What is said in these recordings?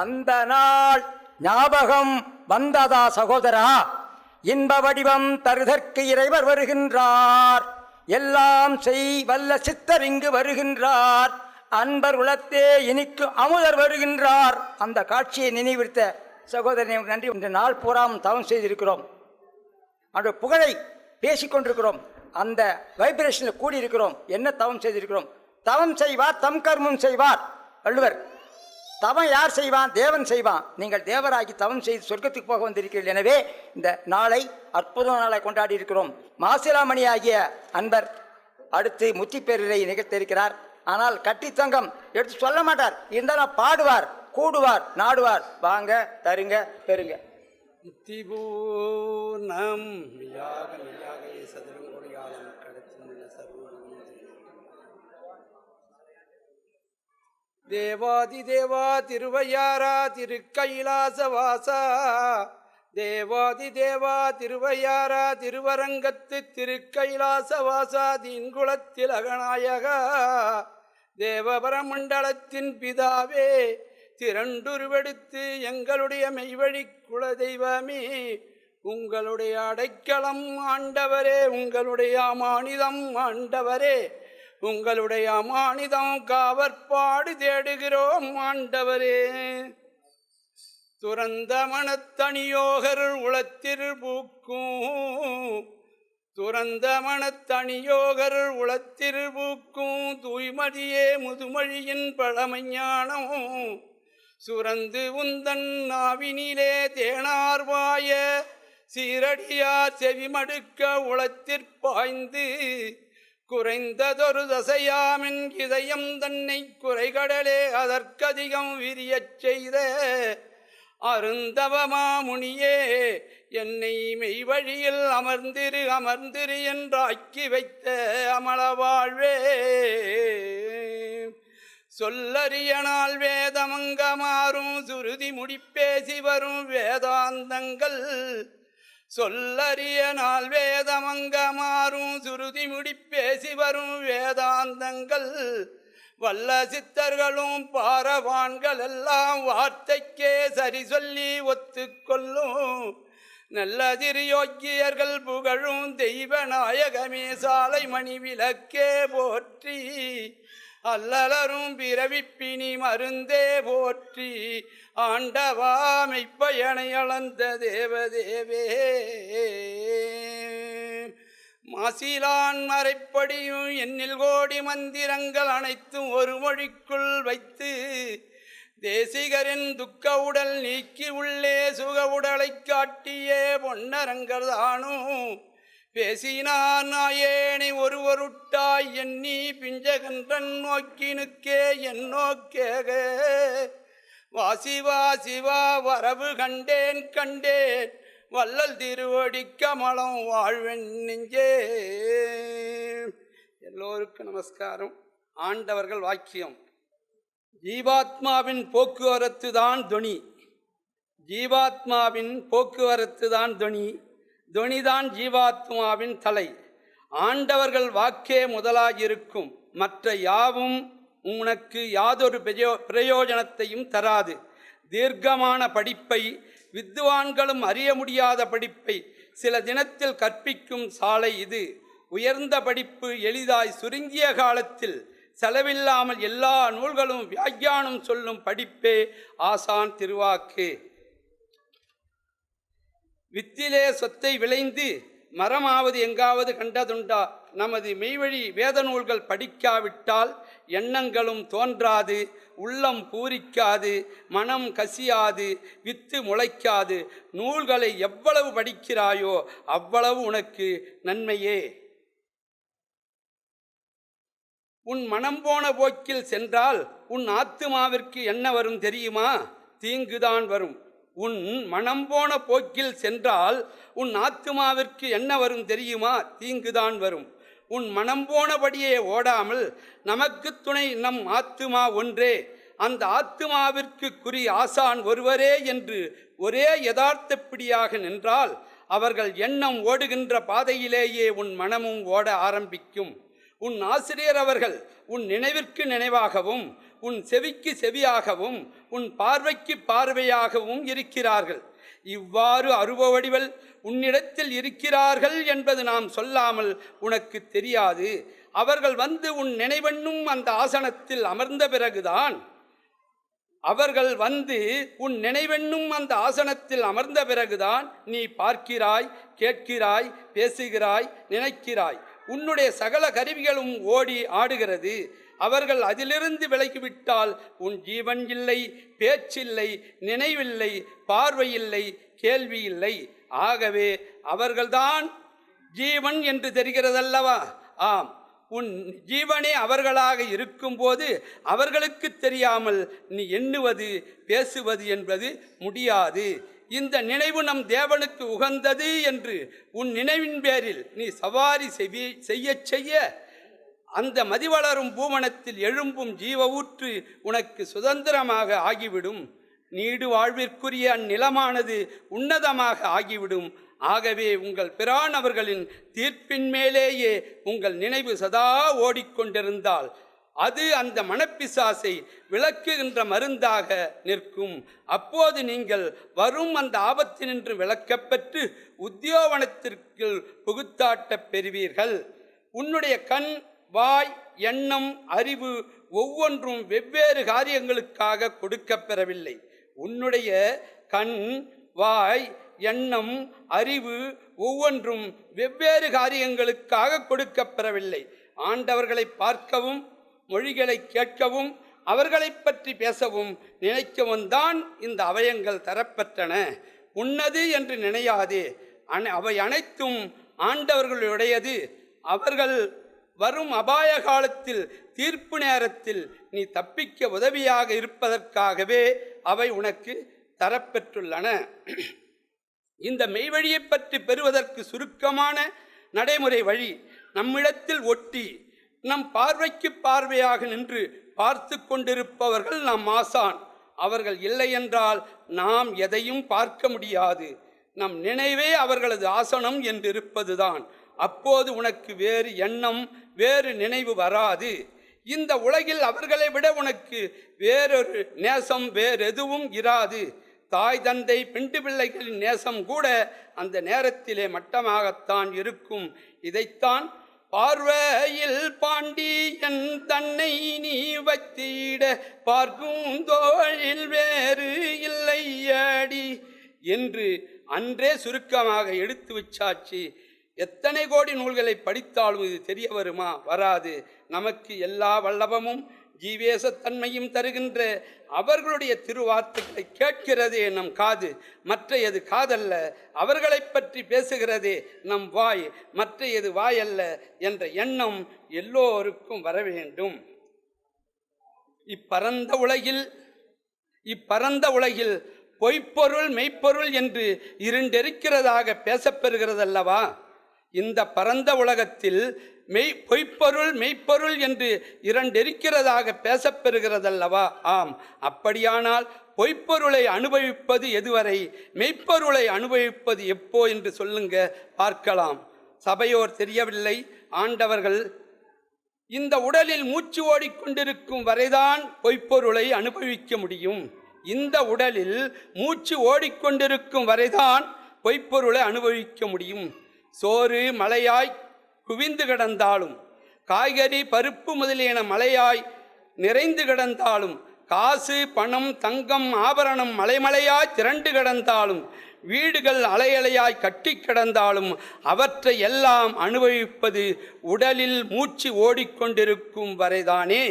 அந்த நாள் ஞாபகம் வந்ததா சகோதரா? இன்ப வடிவம் தருதற்கு இறைவர் வருகின்றார். எல்லாம் செய் வல்ல சித்தர் இங்கு வருகின்றார். அன்பர் உலத்தே இனிக்கு அமுதர் வருகின்றார். அந்த காட்சியை நினைவிருத்த சகோதரனை நன்றி. இந்த நாள் பூராம் தவம் செய்திருக்கிறோம். அந்த புகழை பேசிக்கொண்டிருக்கிறோம் அந்த வைப்ரேஷனில் கூடியிருக்கிறோம். என்ன தவம் செய்திருக்கிறோம்? தவம் செய்வார் தம் கர்மம் செய்வார். வள்ளுவர் தவம் யார் செய்வான்? தேவன் செய்வான். நீங்கள் தேவராகி தவம் செய்து சொர்க்கத்துக்கு போக வந்திருக்கிறீர்கள். எனவே இந்த நாளை அற்புத நாளை கொண்டாடி இருக்கிறோம். மாசிலாமணி ஆகிய அன்பர் அடுத்து முத்திப்பேரரை நிகழ்த்திருக்கிறார் ஆனால் கட்டித்தங்கம் எடுத்து சொல்ல மாட்டார். இருந்தாலும் பாடுவார் கூடுவார் நாடுவார். வாங்க தருங்க பெறுங்க. சதுர தேவாதி தேவா திருவையாரா திருக்கைலாச வாசா. தேவாதி தேவா திருவையாரா திருவரங்கத்து திருக்கைலாச வாசா தீன்குளத்தில் அகநாயகா. தேவபரமண்டலத்தின் பிதாவே திரண்டுருவெடுத்து எங்களுடைய மெய்வழி குல தெய்வமே உங்களுடைய அடைக்கலம் ஆண்டவரே உங்களுடைய அமானிதம் ஆண்டவரே. உங்களுடைய அமானிதம் காவற்பாடு தேடுகிறோம் ஆண்டவரே. துறந்த மனத்தனியோகர் உளத்தில் பூக்கும். துறந்த மனத்தனியோகர் உளத்தில் பூக்கும். தூய்மதியே முதுமொழியின் பழமைஞானம். சுரந்து உந்தன் நாவினிலே தேனார்வாய சீரடியார் செவிமடுக்க உளத்திற்பாய்ந்து குறைந்ததொரு தசையாமின் இதயம் தன்னை குறைகடலே அதற்கதிகம் விரியச் செய்த அருந்தவமாமுனியே என்னை மெய்வழியில் அமர்ந்திரு அமர்ந்திரு என்றாக்கி வைத்த அமல வாழ்வே சொல்லறிய வேதமங்க மாறும் சுருதி முடிப்பேசி வரும் வேதாந்தங்கள் சொல்லறிய நாள் வேதமங்க மாறும் சுருதி முடிப்பேசி வரும் வேதாந்தங்கள். வல்ல சித்தர்களும் பாரவான்கள் எல்லாம் வார்த்தைக்கே சரி சொல்லி ஒத்துக்கொள்ளும். நல்ல திருயோக்கியர்கள் புகழும் தெய்வ நாயகமே சாலை மணி விளக்கே போற்றி. அல்லலரும் பிறவிப்பினி மருந்தே போற்றி ஆண்டவாமை பயனை அளந்த தேவதேவே. மாசிலான் மறைப்படியும் எண்ணில் கோடி மந்திரங்கள் அனைத்தும் ஒரு மொழிக்குள் வைத்து தேசிகரின் துக்க உடல் நீக்கி உள்ளே சுக உடலை காட்டியே பொன்னரங்கர் தானும் பேசினான் நாயேனை ஒருவருட்டாய் எண்ணி பிஞ்சகன்றன் நோக்கினுக்கே என் நோக்கேக. வாசி வாசிவா வரவு கண்டேன் கண்டேன். வள்ளல் திருவடி கமலம் வாழ்வென் நெஞ்சே. எல்லோருக்கும் நமஸ்காரம். ஆண்டவர்கள் வாக்கியம். ஜீவாத்மாவின் போக்குவரத்து தான். துணி ஜீவாத்மாவின் போக்குவரத்து தான். துணி துணிதான் ஜீவாத்மாவின் தலை. ஆண்டவர்கள் வாக்கே முதலாயிருக்கும். மற்ற யாவும் உனக்கு யாதொரு பிரயோ பிரயோஜனத்தையும் தராது. தீர்க்கமான படிப்பை வித்துவான்களும் அறிய முடியாத படிப்பை சில தினத்தில் கற்பிக்கும் சாலை இது. உயர்ந்த படிப்பு எளிதாய் சுருங்கிய காலத்தில் செலவில்லாமல் எல்லா நூல்களும் வியாக்கியானம் சொல்லும் படிப்பே ஆசான் திருவாக்கு. வித்திலே சொத்தை விளைந்து மரமாவது எங்காவது கண்டதுண்டா? நமது மெய்வழி வேத நூல்கள் படிக்காவிட்டால் எண்ணங்களும் தோன்றாது உள்ளம் பூரிக்காது மனம் கசியாது வித்து முளைக்காது. நூல்களை எவ்வளவு படிக்கிறாயோ அவ்வளவு உனக்கு நன்மையே. உன் மனம் போன போக்கில் சென்றால் உன் ஆத்துமாவிற்கு என்ன வரும் தெரியுமா? தீங்குதான் வரும். உன் மனம் போன போக்கில் சென்றால் உன் ஆத்துமாவிற்கு என்ன வரும் தெரியுமா? தீங்குதான் வரும். உன் மனம் போனபடியே ஓடாமல் நமக்கு துணை நம் ஆத்துமா ஒன்றே. அந்த ஆத்துமாவிற்கு குறி ஆசான் ஒருவரே என்று ஒரே யதார்த்தப்பிடியாக நின்றால் அவர்கள் எண்ணம் ஓடுகின்ற பாதையிலேயே உன் மனமும் ஓட ஆரம்பிக்கும். உன் ஆசிரியர் அவர்கள் உன் நினைவிற்கு நினைவாகவும் உன் செவிக்கு செவியாகவும் உன் பார்வைக்கு பார்வையாகவும் இருக்கிறார்கள். இவ்வாறு அருவ வடிவல் உன்னிடத்தில் இருக்கிறார்கள் என்பது நாம் சொல்லாமல் உனக்கு தெரியாது. அவர்கள் வந்து உன் நினைவென்னும் அந்த ஆசனத்தில் அமர்ந்த பிறகுதான் அவர்கள் வந்து உன் நினைவென்னும் அந்த ஆசனத்தில் அமர்ந்த பிறகுதான் நீ பார்க்கிறாய் கேட்கிறாய் பேசுகிறாய் நினைக்கிறாய். உன்னுடைய சகல கருவிகளும் ஓடி ஆடுகிறது. அவர்கள் அதிலிருந்து விலகிவிட்டால் உன் ஜீவன் இல்லை பேச்சில்லை நினைவில்லை பார்வையில்லை கேள்வி இல்லை ஆகவே அவர்கள்தான் ஜீவன் என்று தெரிகிறதல்லவா? ஆம். உன் ஜீவனே அவர்களாக இருக்கும்போது அவர்களுக்கு தெரியாமல் நீ எண்ணுவது பேசுவது என்பது முடியாது. இந்த நினைவு நம் தேவனுக்கு உகந்தது என்று உன் நினைவின் பேரில் நீ சவாரி செவி செய்யச் செய்ய. அந்த மதிவளரும் பூவனத்தில் எழும்பும் ஜீவ ஊற்று உனக்கு சுதந்திரமாக ஆகிவிடும். நீடு வாழ்விற்குரிய அந்நிலமானது உன்னதமாக ஆகிவிடும். ஆகவே உங்கள் பிரான் அவர்களின் தீர்ப்பின் மேலேயே உங்கள் நினைவு சதா ஓடிக்கொண்டிருந்தால். அது அந்த மனப்பிசாசை விளக்குகின்ற மருந்தாக நிற்கும். அப்போது நீங்கள் வரும் அந்த ஆபத்தினின்று விளக்கப்பெற்று உத்தியோவனத்திற்குள் புகுத்தாட்டப் பெறுவீர்கள். உன்னுடைய கண் வாய் எண்ணம் அறிவு ஒவ்வொன்றும் வெவ்வேறு காரியங்களுக்காக கொடுக்கப் பெறவில்லை. உன்னுடைய கண் வாய் எண்ணம் அறிவு ஒவ்வொன்றும் வெவ்வேறு காரியங்களுக்காக கொடுக்கப்பெறவில்லை ஆண்டவர்களை பார்க்கவும் மொழிகளை கேட்கவும் அவர்களை பற்றி பேசவும் நினைக்கவும் தான் இந்த அவயங்கள் தரப்பெற்றன. உன்னது என்று நினையாதே. அவை அனைத்தும் ஆண்டவர்களுடையது. அவர்கள் வரும் அபாய காலத்தில் தீர்ப்பு நேரத்தில் நீ தப்பிக்க உதவியாக இருப்பதற்காகவே அவை உனக்கு தரப்பெற்றுள்ளன. இந்த மெய்வழியைப் பற்றி பெறுவதற்கு சுருக்கமான நடைமுறை வழி நம்மிடத்தில் ஒட்டி நம் பார்வைக்கு பார்வையாக நின்று பார்த்து கொண்டிருப்பவர்கள் நம் ஆசான். அவர்கள் இல்லை என்றால் நாம் எதையும் பார்க்க முடியாது. நம் நினைவே அவர்களது ஆசனம் என்றிருப்பதுதான். அப்போது உனக்கு வேறு எண்ணம் வேறு நினைவு வராது. இந்த உலகில் அவர்களை விட உனக்கு வேறொரு நேசம் வேறெதுவும் இராது. தாய் தந்தை பெண்டு பிள்ளைகளின் நேசம் கூட அந்த நேரத்திலே மட்டமாகத்தான் இருக்கும். இதைத்தான் பார்வையில் பாண்டியன் தன்னை நீ வைத்திட பார்க்கும் தோழில் வேறு இல்லையடி என்று அன்றே சுருக்கமாக எடுத்து வச்சாச்சு. எத்தனை கோடி நூல்களை படித்தாலும் இது தெரிய வருமா? வராது. நமக்கு எல்லா வல்லபமும் ஜீவேசத்தன்மையும் தருகின்ற அவர்களுடைய திருவார்த்தைகளை கேட்கிறதே நம் காது மற்ற எது காதல்ல அவர்களைப் பற்றி பேசுகிறதே நம் வாய் மற்ற எது வாயல்ல என்ற எண்ணம் எல்லோருக்கும் வர வேண்டும். இப்பரந்த உலகில் இப்பரந்த உலகில் பொய்ப்பொருள் மெய்ப்பொருள் என்று இருண்டெரிக்கிறதாக பேசப்பெறுகிறதல்லவா? இந்த பரந்த உலகத்தில் மெய் பொய்ப்பொருள் மெய்ப்பொருள் என்று இரண்டிருக்கிறதாக பேசப்பெறுகிறதல்லவா? ஆம். அப்படியானால் பொய்ப்பொருளை அனுபவிப்பது எதுவரை? மெய்ப்பொருளை அனுபவிப்பது எப்போ என்று சொல்லுங்க பார்க்கலாம். சபையோர் தெரியவில்லை. ஆண்டவர்கள் இந்த உடலில் மூச்சு ஓடிக்கொண்டிருக்கும் வரைதான் பொய்ப்பொருளை அனுபவிக்க முடியும். இந்த உடலில் மூச்சு ஓடிக்கொண்டிருக்கும் வரைதான் பொய்ப்பொருளை அனுபவிக்க முடியும். சோறு மலையாய் குவிந்து கிடந்தாலும் காய்கறி பருப்பு முதலியன மலையாய் நிறைந்து கிடந்தாலும் காசு பணம் தங்கம் ஆபரணம் மலைமலையாய் திரண்டு கிடந்தாலும் வீடுகள் அலையலையாய் கட்டி கிடந்தாலும் அவற்றை எல்லாம் அனுபவிப்பது உடலில் மூச்சு ஓடிக்கொண்டிருக்கும் வரைதானே?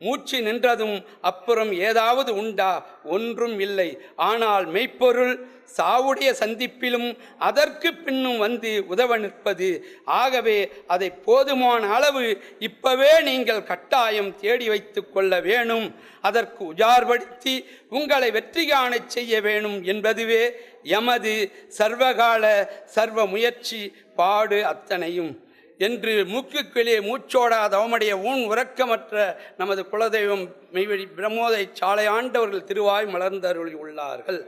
மூச்சு நின்றதும் அப்புறம் ஏதாவது உண்டா? ஒன்றும் இல்லை. ஆனால் மெய்ப்பொருள் சாவுடைய சந்திப்பிலும் அதற்கு பின்னும் வந்து உதவ நிற்பது. ஆகவே அதை போதுமான அளவு இப்பவே நீங்கள் கட்டாயம் தேடி வைத்து கொள்ள வேணும். அதற்கு உஜார்படுத்தி உங்களை வெற்றி காணச் செய்ய வேணும் என்பதுவே எமது சர்வகால சர்வ முயற்சி பாடு அத்தனையும். என்று மூக்குக்கிளியே மூச்சோடாத அவமடைய ஊன் உறக்கமற்ற நமது குலதெய்வம் மெய்வழி பிரமோதை சாலை ஆண்டவர்கள் திருவாய் மலர்ந்தருளி உள்ளார்கள்.